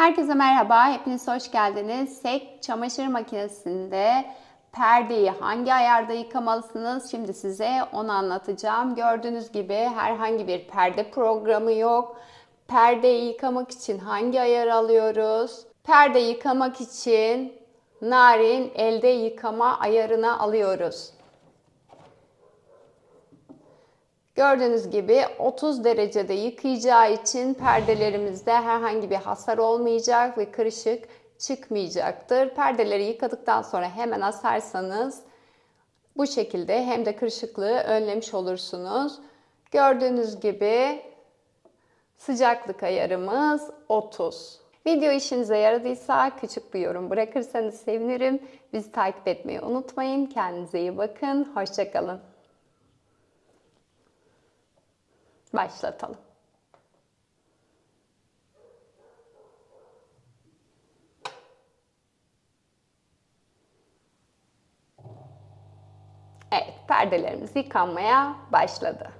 Herkese merhaba, hepiniz hoş geldiniz. Sek çamaşır makinesinde perdeyi hangi ayarda yıkamalısınız? Şimdi size onu anlatacağım. Gördüğünüz gibi herhangi bir perde programı yok. Perdeyi yıkamak için hangi ayar alıyoruz? Perde yıkamak için narin elde yıkama ayarına alıyoruz. Gördüğünüz gibi 30 derecede yıkayacağı için perdelerimizde herhangi bir hasar olmayacak ve kırışık çıkmayacaktır. Perdeleri yıkadıktan sonra hemen asarsanız bu şekilde hem de kırışıklığı önlemiş olursunuz. Gördüğünüz gibi sıcaklık ayarımız 30. Video işinize yaradıysa küçük bir yorum bırakırsanız sevinirim. Bizi takip etmeyi unutmayın. Kendinize iyi bakın. Hoşçakalın. Başlatalım. Evet, perdelerimiz yıkanmaya başladı.